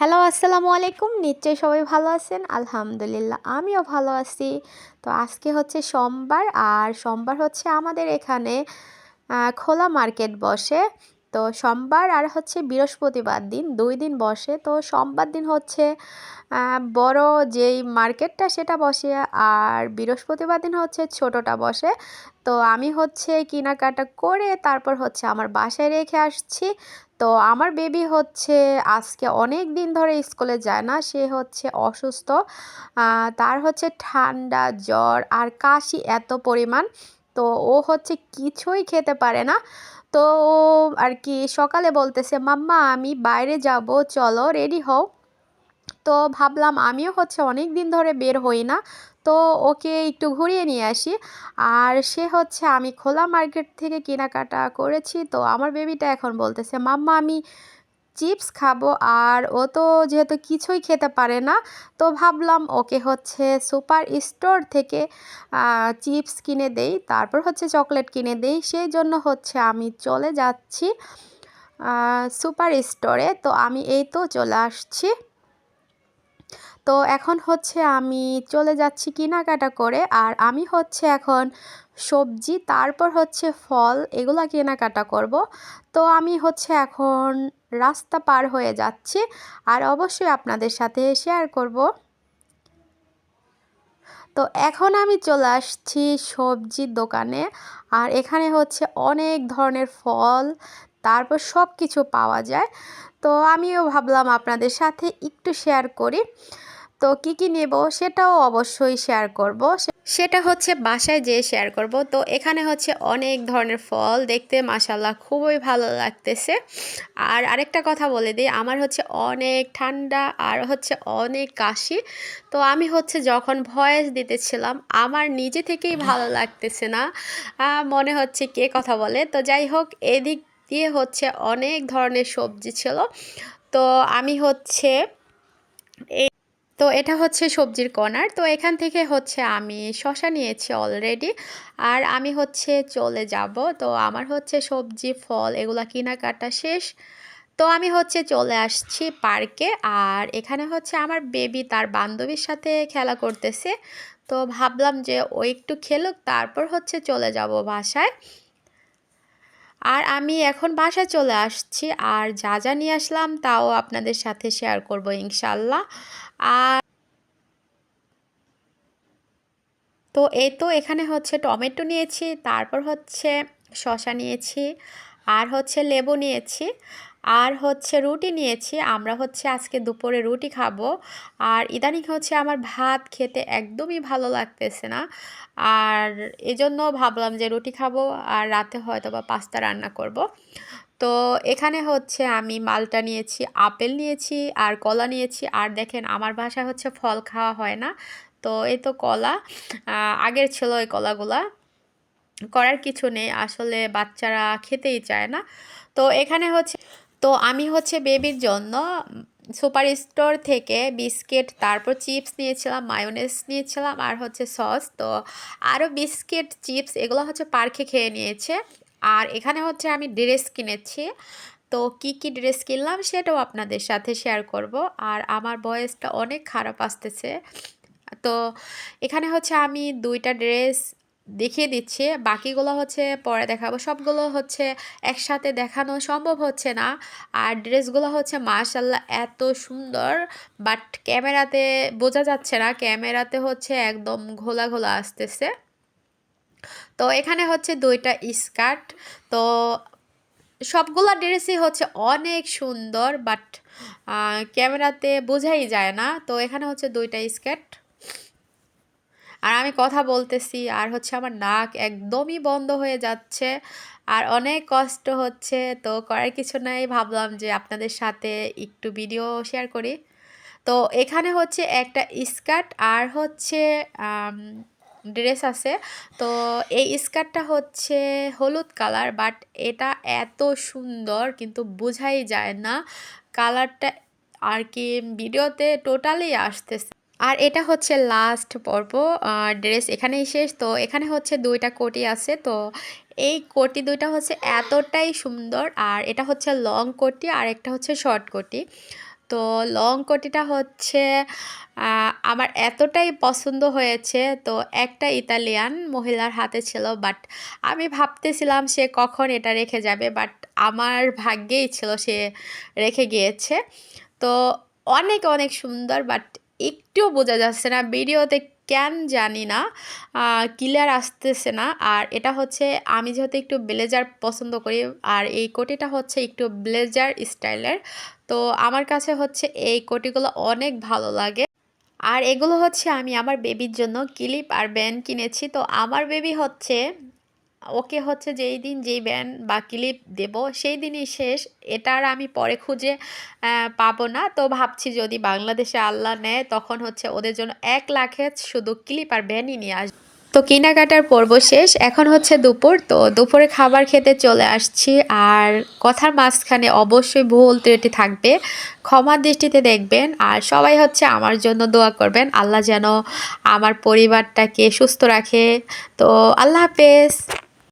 Hello, আসসালামু আলাইকুম। নিশ্চয়ই সবাই ভালো আছেন? আলহামদুলিল্লাহ, আমিও ভালো আছি। তো আজকে হচ্ছে সোমবার, আর সোমবার হচ্ছে আমাদের এখানে খোলা মার্কেট বসে। তো সোমবার আর হচ্ছে বৃহস্পতিবার দিন, দুই দিন বসে। তো সোমবার দিন হচ্ছে বড় যেই মার্কেটটা সেটা বসে, আর বৃহস্পতিবার দিন হচ্ছে ছোটটা বসে। তো আমি হচ্ছে কেনাকাটা করে তারপর হচ্ছে আমার বাসায় রেখে আসছি। তো আমার বেবি হচ্ছে আজকে অনেক দিন ধরে স্কুলে যায় না, সে হচ্ছে অসুস্থ। তার হচ্ছে ঠান্ডা, জ্বর আর কাশি এত পরিমাণ, তো ও হচ্ছে কিছুই খেতে পারে না। তো আর কি সকালে বলতেছে, মাম্মা, আমি বাইরে যাব, চলো, রেডি হও। তো ভাবলাম আমিও হচ্ছে অনেক দিন ধরে বের হই না তো ওকে একটু ঘুরিয়ে নিয়ে আসি। আর সে হচ্ছে, আমি খোলা মার্কেট থেকে কেনাকাটা করেছি। তো আমার বেবিটা এখন বলতেছে, মাম্মা, আমি চিপস খাব। আর ও তো যেহেতু কিছুই খেতে পারে না, তো ভাবলাম ওকে হচ্ছে সুপার স্টোর থেকে চিপস কিনে দেই। তারপর হচ্ছে চকলেট কিনে দেই। সেই জন্য হচ্ছে আমি চলে যাচ্ছি সুপার স্টোরে। তো আমি এই তো চলে আসছি। তো এখন হচ্ছে আমি চলে যাচ্ছি কেনাকাটা করে আর আমি হচ্ছে এখন সবজি, তারপর হচ্ছে ফল এগুলা কেনাকাটা করব। তো আমি হচ্ছে এখন রাস্তা পার হয়ে যাচ্ছি আর অবশ্যই আপনাদের সাথে শেয়ার করব। তো এখন আমি চলে আসছি সবজির দোকানে আর এখানে হচ্ছে অনেক ধরনের ফল, তারপর সব কিছু পাওয়া যায়। তো আমিও ভাবলাম আপনাদের সাথে একটু শেয়ার করি। তো কি কি নেব সেটাও অবশ্যই শেয়ার করব। সেটা হচ্ছে বাসায় যেয়ে শেয়ার করব। তো এখানে হচ্ছে অনেক ধরনের ফল দেখতে মাসাল্লাহ খুবই ভালো লাগতেছে। আর আরেকটা কথা বলে দিই, আমার হচ্ছে অনেক ঠান্ডা আর হচ্ছে অনেক কাশি। তো আমি হচ্ছে যখন ভয়েস দিতেছিলাম, আমার নিজে থেকেই ভালো লাগতেছে না। মনে হচ্ছে কে কথা বলে। তো যাই হোক, এদিক দিয়ে হচ্ছে অনেক ধরনের সবজি ছিল। তো আমি হচ্ছে তো এটা হচ্ছে সবজির কর্নার। তো এখান থেকে হচ্ছে আমি শশা নিয়েছি অলরেডি আর আমি হচ্ছে চলে যাব। তো আমার হচ্ছে সবজি, ফল এগুলা কেনাকাটা শেষ। তো আমি হচ্ছে চলে আসছি পার্কে আর এখানে হচ্ছে আমার বেবি তার বান্ধবীর সাথে খেলা করতেছে। তো ভাবলাম যে ও একটু খেলুক, তারপর হচ্ছে চলে যাব বাসায়। আর আমি এখন বাসায় চলে আসছি আর যা যা নিয়ে আসলাম তাও আপনাদের সাথে শেয়ার করব ইনশাল্লাহ। আর তো এই তো এখানে হচ্ছে টমেটো নিয়েছি, তারপর হচ্ছে শশা নিয়েছি, আর হচ্ছে লেবু নিয়েছি, আর হচ্ছে রুটি নিয়েছি। আমরা হচ্ছে আজকে দুপুরে রুটি খাব। আর ইদানিং হচ্ছে আমার ভাত খেতে একদমই ভালো লাগতেছে না। আর এজন্য ভাবলাম যে রুটি খাব, আর রাতে হয়তো বা পাস্তা রান্না করব। তো এখানে হচ্ছে আমি মালটা নিয়েছি, আপেল নিয়েছি আর কলা নিয়েছি। আর দেখেন আমার বাসায় হচ্ছে ফল খাওয়া হয় না। তো এই তো কলা। আগের ছিল ওই কলাগুলা। করার কিছু নেই, আসলে বাচ্চারা খেতেই চায় না। তো এখানে হচ্ছে, তো আমি হচ্ছে বেবির জন্য সুপার স্টোর থেকে বিস্কিট, তারপর চিপস নিয়েছিলাম, মায়োনেস নিয়েছিলাম আর হচ্ছে সস। তো আরও বিস্কিট, চিপস এগুলো হচ্ছে পার্কে খেয়ে নিয়েছে। আর এখানে হচ্ছে আমি ড্রেস কিনেছি। তো কি কি ড্রেস কিনলাম সেটাও আপনাদের সাথে শেয়ার করব। আর আমার বয়েসটা অনেক খারাপ আসতেছে। তো এখানে হচ্ছে আমি দুইটা ড্রেস দেখিয়ে দিচ্ছি। বাকিগুলো হচ্ছে পরে দেখাবো। সবগুলো হচ্ছে একসাথে দেখানো সম্ভব হচ্ছে না। আর ড্রেসগুলো হচ্ছে মার্শাল্লাহ এত সুন্দর। বাট ক্যামেরাতে বোঝা যাচ্ছে না। ক্যামেরাতে হচ্ছে একদম ঘোলা ঘোলা আসতেছে। তো এখানে হচ্ছে দুইটা স্কার্ট। তো সবগুলা ড্রেসই হচ্ছে অনেক সুন্দর, বাট ক্যামেরাতে বোঝাই যায় না। তো এখানে হচ্ছে দুইটা স্কার্ট। আর আমি কথা বলতেছি, আর হচ্ছে আমার নাক একদমই বন্ধ হয়ে যাচ্ছে। আর অনেক কষ্ট হচ্ছে, তো করার কিছু নাই। ভাবলাম যে আপনাদের সাথে একটু ভিডিও শেয়ার করি। তো এখানে হচ্ছে একটা স্কার্ট, আর হচ্ছে ড্রেস আছে। তো এই স্কার্টটা হচ্ছে হলুদ কালার, বাট এটা এত সুন্দর কিন্তু বোঝাই যায় না। কালারটা আর কি ভিডিওতে টোটালি আসতেছে। আর এটা হচ্ছে লাস্ট পর্ব ড্রেস এখানেই শেষ। তো এখানে হচ্ছে দুইটা কোটি আছে। তো এই কোটি দুইটা হচ্ছে এতটাই সুন্দর। আর এটা হচ্ছে লং কোটি আর একটা হচ্ছে শর্ট কোটি। তো লং কোটিটা হচ্ছে আমার এতটাই পছন্দ হয়েছে। তো একটা ইতালিয়ান মহিলার হাতে ছিল বাট আমি ভাবতেছিলাম সে কখন এটা রেখে যাবে বাট আমার ভাগ্যেই ছিল সে রেখে গিয়েছে। তো অনেক অনেক সুন্দর বাট একটুও বোঝা যাচ্ছে না, ভিডিওতে কেন জানি না ক্লিয়ার আসতেছে না। আর এটা হচ্ছে, আমি যেহেতু একটু ব্লেজার পছন্দ করি, আর এই কোটিটা হচ্ছে একটু ব্লেজার স্টাইলের তো আমার কাছে হচ্ছে এই কোটিগুলো অনেক ভালো লাগে। আর এগুলো হচ্ছে, আমি আমার বেবির জন্য ক্লিপ আর ব্যান্ড কিনেছি। তো আমার বেবি হচ্ছে ওকে হচ্ছে যেই দিন যেই ব্যান্ড বা ক্লিপ দেব, সেই দিনই শেষ। এটার আমি পরে খুঁজে পাবো না। তো ভাবছি যদি বাংলাদেশে আল্লাহ নেয়, তখন হচ্ছে ওদের জন্য এক লাখে শুধু ক্লিপ আর ব্যান্ডই নিয়ে আসব তো কেনাকাটার পর্ব শেষ। এখন হচ্ছে দুপুর। তো দুপুরে খাবার খেতে চলে আসছি। আর কথার মাঝখানে অবশ্যই ভুল ত্রুটি থাকবে। ক্ষমার দৃষ্টিতে দেখবেন। আর সবাই হচ্ছে আমার জন্য দোয়া করবেন। আল্লাহ যেন আমার পরিবারটাকে সুস্থ রাখে। তো আল্লাহ হাফেজ।